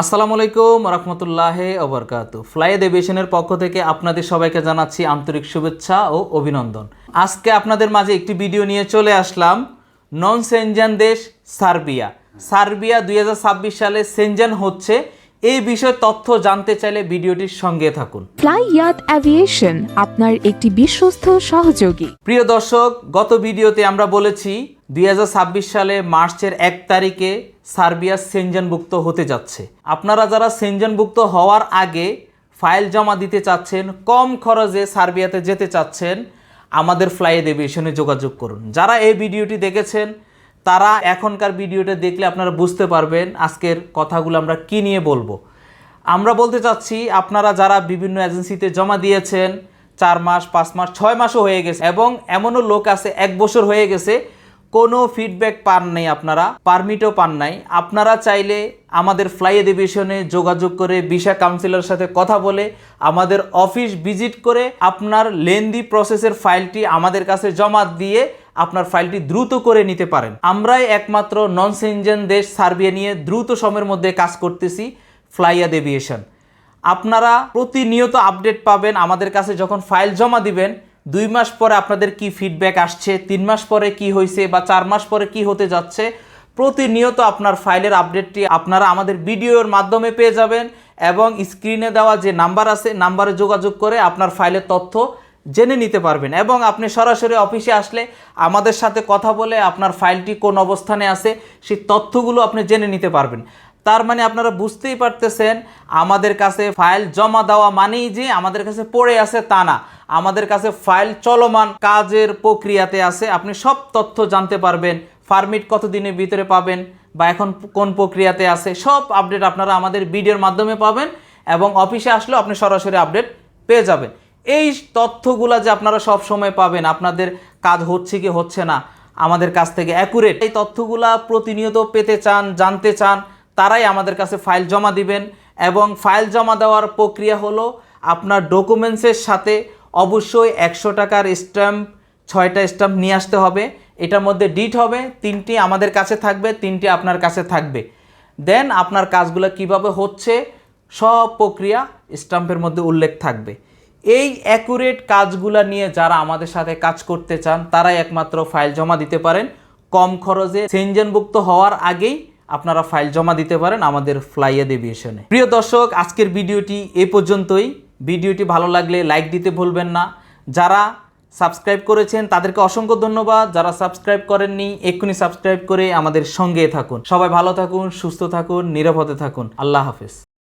আসসালামু আলাইকুম রহমতুল্লাহ ওবরকাত ফ্লাই এভিয়েশনের পক্ষ থেকে আপনাদের সবাইকে জানাচ্ছি আন্তরিক শুভেচ্ছা ও অভিনন্দন। আজকে আপনাদের মাঝে একটি ভিডিও নিয়ে চলে আসলাম নন সেনজান দেশ সার্বিয়া। সার্বিয়া দুই হাজার ছাব্বিশ সালে সেনজান হচ্ছে। এই বিষয়ে তথ্য জানতে চাইলে ভিডিওটির সঙ্গে থাকুন। ফ্লাই ইয়াত অ্যাভিয়েশন আপনার একটি বিশ্বস্ত সহযোগী। প্রিয় দর্শক গত ভিডিওতে আমরা বলেছি দুই হাজার ছাব্বিশ সালে মার্চের এক তারিখে সার্বিয়া সেনজনভুক্ত হতে যাচ্ছে। আপনারা যারা সেনজনভুক্ত হওয়ার আগে ফাইল জমা দিতে চাচ্ছেন, কম খরচে সার্বিয়াতে যেতে চাচ্ছেন, আমাদের ফ্লাই এভিয়েশনে যোগাযোগ করুন। যারা এই ভিডিওটি দেখেছেন, তারা এখনকার ভিডিওটা দেখলে আপনারা বুঝতে পারবেন আজকের কথাগুলো আমরা কি নিয়ে বলব। আমরা বলতে চাচ্ছি, আপনারা যারা বিভিন্ন এজেন্সিতে জমা দিয়েছেন, চার মাস, পাঁচ মাস, ছয় মাসও হয়ে গেছে এবং এমনও লোক আছে, এক বছর হয়ে গেছে কোনো ফিডব্যাক পান নাই আপনারা পারমিটও পান নাই। আপনারা চাইলে আমাদের ফ্লাই এডিভিশনে যোগাযোগ করে ভিসা কাউন্সিলর সাথে কথা বলে আমাদের অফিস ভিজিট করে আপনার লেন্দি প্রসেসের ফাইলটি আমাদের কাছে জমা দিয়ে আপনার ফাইলটি দ্রুত করে নিতে পারেন। আমরাই একমাত্র নন সেনজেন দেশ সার্বিয়া নিয়ে দ্রুত সময়ের মধ্যে কাজ করতেছি ফ্লাইয়াদ এভিয়েশন আপনারা প্রতিনিয়ত আপডেট পাবেন, আমাদের কাছে যখন ফাইল জমা দিবেন দুই মাস পরে আপনাদের কি ফিডব্যাক আসছে? তিন মাস পরে কি হয়েছে বা চার মাস পরে কি হতে যাচ্ছে? প্রতিনিয়ত আপনার ফাইলের আপডেটটি আপনারা আমাদের ভিডিওর মাধ্যমে পেয়ে যাবেন এবং স্ক্রিনে দেওয়া যে নাম্বার আছে নাম্বারে যোগাযোগ করে আপনার ফাইলের তথ্য জেনে নিতে পারবেন এবং আপনি সরাসরি অফিসে আসলে আমাদের সাথে কথা বলে আপনার ফাইলটি কোন অবস্থানে আছে, সেই তথ্যগুলো আপনি জেনে নিতে পারবেন। তার মানে আপনারা বুঝতেই পারতেছেন, আমাদের কাছে ফাইল জমা দেওয়া মানেই যে আমাদের কাছে পড়ে আছে তা না। আমাদের কাছে ফাইল চলমান কাজের প্রক্রিয়াতে আছে। আপনি সব তথ্য জানতে পারবেন ফার্মিট কতদিনের ভিতরে পাবেন বা এখন কোন প্রক্রিয়াতে আছে, সব আপডেট আপনারা আমাদের ভিডিওর মাধ্যমে পাবেন এবং অফিসে আসলেও আপনি সরাসরি আপডেট পেয়ে যাবেন। এই তথ্যগুলো যে আপনারা সব সময় পাবেন, আপনাদের কাজ হচ্ছে কি হচ্ছে না, আমাদের কাছ থেকে অ্যাকুরেট এই তথ্যগুলা প্রতিনিয়ত পেতে চান, জানতে চান তারাই আমাদের কাছে ফাইল জমা দিবেন এবং ফাইল জমা দেওয়ার প্রক্রিয়া হলো আপনার ডকুমেন্টসের সাথে অবশ্যই একশো টাকার স্ট্যাম্প ছয়টা স্ট্যাম্প নিয়ে আসতে হবে। এটার মধ্যে ডিট হবে, তিনটি আমাদের কাছে থাকবে, তিনটি আপনার কাছে থাকবে। দেন আপনার কাজগুলো কীভাবে হচ্ছে, সব প্রক্রিয়া স্ট্যাম্পের মধ্যে উল্লেখ থাকবে। এই অ্যাকুরেট কাজগুলো নিয়ে যারা আমাদের সাথে কাজ করতে চান, তারাই একমাত্র ফাইল জমা দিতে পারেন। কম খরচে সেনজেনভুক্ত হওয়ার আগেই আপনারা ফাইল জমা দিতে পারেন আমাদের ফ্লাইয়া এভিয়েশনে প্রিয় দর্শক, আজকের ভিডিওটি এ পর্যন্তই। ভিডিওটি ভালো লাগলে লাইক দিতে ভুলবেন না। যারা সাবস্ক্রাইব করেছেন, তাদেরকে অসংখ্য ধন্যবাদ। যারা সাবস্ক্রাইব করেননি, এক্ষুনি সাবস্ক্রাইব করে আমাদের সঙ্গে থাকুন। সবাই ভালো থাকুন, সুস্থ থাকুন, নিরাপদে থাকুন। আল্লাহ হাফেজ।